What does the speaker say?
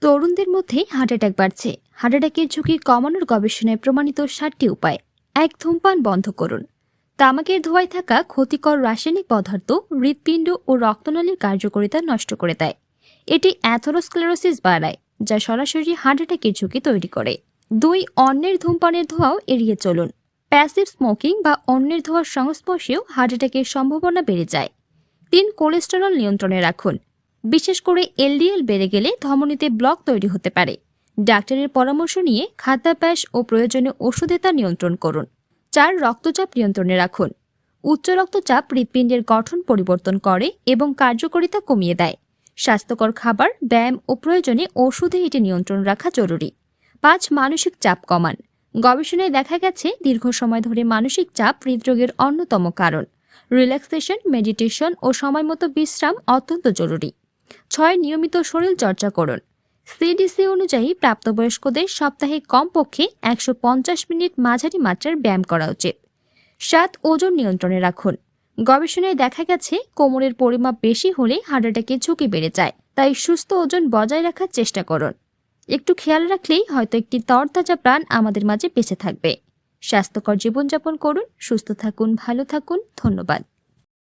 তরুণদের মধ্যে heart attack বাড়ছে। হার্ট অ্যাটাকের ঝুঁকি কমানোর গবেষণায় প্রমাণিত সাতটি উপায়। এক, ধূমপান বন্ধ করুন। তামাকের ধোঁয়ায় থাকা ক্ষতিকর রাসায়নিক পদার্থ হৃৎপিণ্ড ও রক্তনালীর কার্যকারিতা নষ্ট করে দেয়। এটি অ্যাথেরোস্ক্লেরোসিস বাড়ায়, যা সরাসরি হার্ট অ্যাটাকের ঝুঁকি তৈরি করে। দুই, অন্যের ধূমপানের ধোঁয়াও এড়িয়ে চলুন। প্যাসিভ স্মোকিং বা অন্যের ধোঁয়ার সংস্পর্শেও হার্ট অ্যাটাকের সম্ভাবনা বেড়ে যায়। তিন, কোলেস্টেরল নিয়ন্ত্রণে রাখুন। বিশেষ করে এলডিএল বেড়ে গেলে ধমনীতে ব্লক তৈরি হতে পারে। ডাক্তারের পরামর্শ নিয়ে খাদ্যাভ্যাস ও প্রয়োজনীয় ওষুধে তা নিয়ন্ত্রণ করুন। চার, রক্তচাপ নিয়ন্ত্রণে রাখুন। উচ্চ রক্তচাপ হৃৎপিণ্ডের গঠন পরিবর্তন করে এবং কার্যকারিতা কমিয়ে দেয়। স্বাস্থ্যকর খাবার, ব্যায়াম ও প্রয়োজনে ওষুধে এটি নিয়ন্ত্রণ রাখা জরুরি। পাঁচ, মানসিক চাপ কমান। গবেষণায় দেখা গেছে, দীর্ঘ সময় ধরে মানসিক চাপ হৃদরোগের অন্যতম কারণ। রিল্যাক্সেশন, মেডিটেশন ও সময়মতো বিশ্রাম অত্যন্ত জরুরি। ছয় নিয়মিত শরীর চর্চা করুন। সিডিসি অনুযায়ী প্রাপ্তবয়স্কদের সপ্তাহে কমপক্ষে একশো পঞ্চাশ মিনিট মাঝারি মাত্রার ব্যায়াম করা উচিত। সাত ওজন নিয়ন্ত্রণে রাখুন। গবেষণায় দেখা গেছে, কোমরের পরিমাপ বেশি হলে হার্ট অ্যাটাকের ঝুঁকি বেড়ে যায়, তাই সুস্থ ওজন বজায় রাখার চেষ্টা করুন। একটু খেয়াল রাখলেই হয়তো একটি তরতাজা প্রাণ আমাদের মাঝে বেঁচে থাকবে। স্বাস্থ্যকর জীবনযাপন করুন, সুস্থ থাকুন, ভালো থাকুন, ধন্যবাদ।